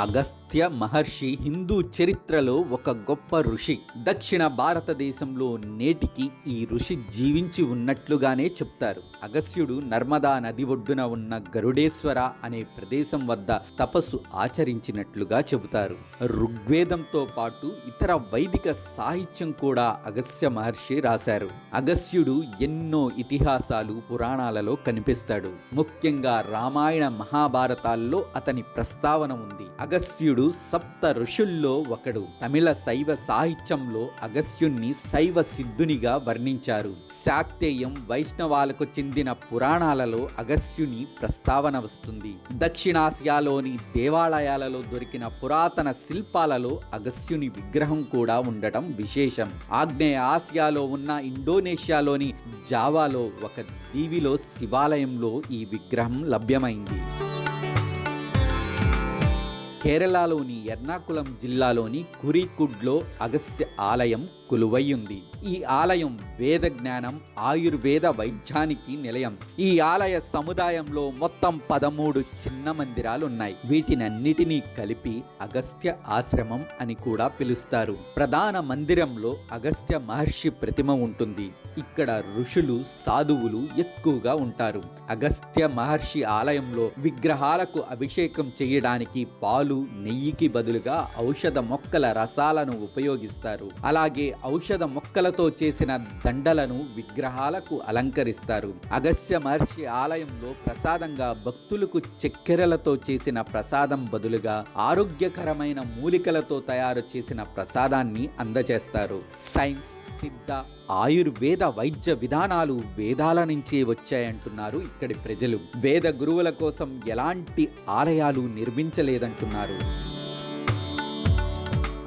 अगस्त అగస్త్య మహర్షి హిందూ చరిత్రలో ఒక గొప్ప ఋషి. దక్షిణ భారతదేశంలో నేటికి ఈ ఋషి జీవించి ఉన్నట్లుగానే చెప్తారు. అగస్త్యుడు నర్మదా నది ఒడ్డున ఉన్న గరుడేశ్వర అనే ప్రదేశం వద్ద తపస్సు ఆచరించినట్లుగా చెబుతారు. ఋగ్వేదంతో పాటు ఇతర వైదిక సాహిత్యం కూడా అగస్త్య మహర్షి రాశారు. అగస్త్యుడు ఎన్నో ఇతిహాసాలు పురాణాలలో కనిపిస్తాడు. ముఖ్యంగా రామాయణ మహాభారతాల్లో అతని ప్రస్తావన ఉంది. అగస్త్యుడు సప్త ఋషుల్లో ఒకడు తమిళ శైవ సాహిత్యంలో అగస్త్యుణ్ణి శైవ సిద్ధునిగా వర్ణించారు. శాక్తేయం వైష్ణవాలకు చెందిన పురాణాలలో అగస్త్యుని ప్రస్తావన వస్తుంది. దక్షిణాసియాలోని దేవాలయాలలో దొరికిన పురాతన శిల్పాలలో అగస్త్యుని విగ్రహం కూడా ఉండటం విశేషం. ఆగ్నేయ ఆసియాలో ఉన్న ఇండోనేషియాలోని జావాలో ఒక దీవిలో శివాలయంలో ఈ విగ్రహం లభ్యమైంది. కేరళలోని ఎర్నాకుళం జిల్లాలోని కురికుడ్లో అగస్త్య ఆలయం కొలువయ్యుంది. ఈ ఆలయం వేద జ్ఞానం ఆయుర్వేద వైద్యానికి నిలయం. ఈ ఆలయ సముదాయంలో మొత్తం పదమూడు చిన్న మందిరాలు ఉన్నాయి వీటినన్నిటినీ కలిపి అగస్త్య ఆశ్రమం అని కూడా పిలుస్తారు. ప్రధాన మందిరంలో అగస్త్య మహర్షి ప్రతిమ ఉంటుంది. ఇక్కడ ఋషులు సాధువులు ఎక్కువగా ఉంటారు. అగస్త్య మహర్షి ఆలయంలో విగ్రహాలకు అభిషేకం చేయడానికి పాలు నెయ్యికి బదులుగా ఔషధ మొక్కల రసాలను ఉపయోగిస్తారు. అలాగే ఔషధ మొక్కలతో చేసిన దండలను విగ్రహాలకు అలంకరిస్తారు. అగస్త్య మహర్షి ఆలయంలో ప్రసాదంగా భక్తులకు చక్కెరలతో చేసిన ప్రసాదం బదులుగా ఆరోగ్యకరమైన మూలికలతో తయారు చేసిన ప్రసాదాన్ని అందజేస్తారు. సైన్స్ సిద్ధ ఆయుర్వేద వైద్య విధానాలు వేదాల నుంచే వచ్చాయంటున్నారు ఇక్కడి ప్రజలు. వేద గురువుల కోసం ఎలాంటి ఆలయాలు నిర్మించలేదంటున్నారు.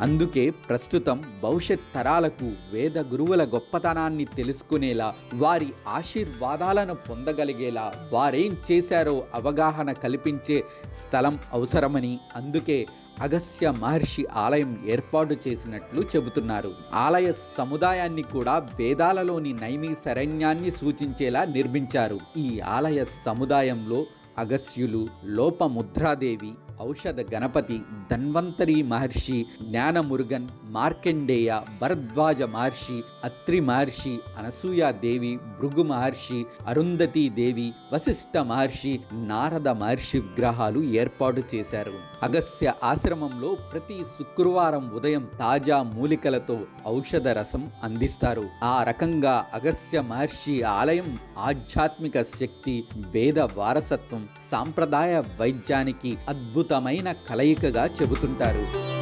అందుకే ప్రస్తుతం భవిష్యత్ తరాలకు వేద గురువుల గొప్పతనాన్ని తెలుసుకునేలా వారి ఆశీర్వాదాలను పొందగలిగేలా వారేం చేశారో అవగాహన కల్పించే స్థలం అవసరమని అందుకే అగస్య మహర్షి ఆలయం ఏర్పాటు చేసినట్లు చెబుతున్నారు. ఆలయ సముదాయాన్ని కూడా వేదాలలోని నైమి శరణ్యాన్ని సూచించేలా నిర్మించారు. ఈ ఆలయ సముదాయంలో అగస్యులు లోపముద్రాదేవి ఔషధ గణపతి ధన్వంతరి మహర్షి జ్ఞానమురుగన్ మార్కండేయ భరద్వాజ మహర్షి అత్రి మహర్షి అనసూయ దేవి భృగు మహర్షి అరుంధతి దేవి వశిష్ఠ మహర్షి నారద మహర్షి విగ్రహాలు ఏర్పాటు చేశారు. అగస్త్య ఆశ్రమంలో ప్రతి శుక్రవారం ఉదయం తాజా మూలికలతో ఔషధ రసం అందిస్తారు. ఆ రకంగా అగస్త్య మహర్షి ఆలయం ఆధ్యాత్మిక శక్తి వేద వారసత్వం సాంప్రదాయ వైద్యానికి అద్భుత అద్భుతమైన కలయికగా చెబుతుంటారు.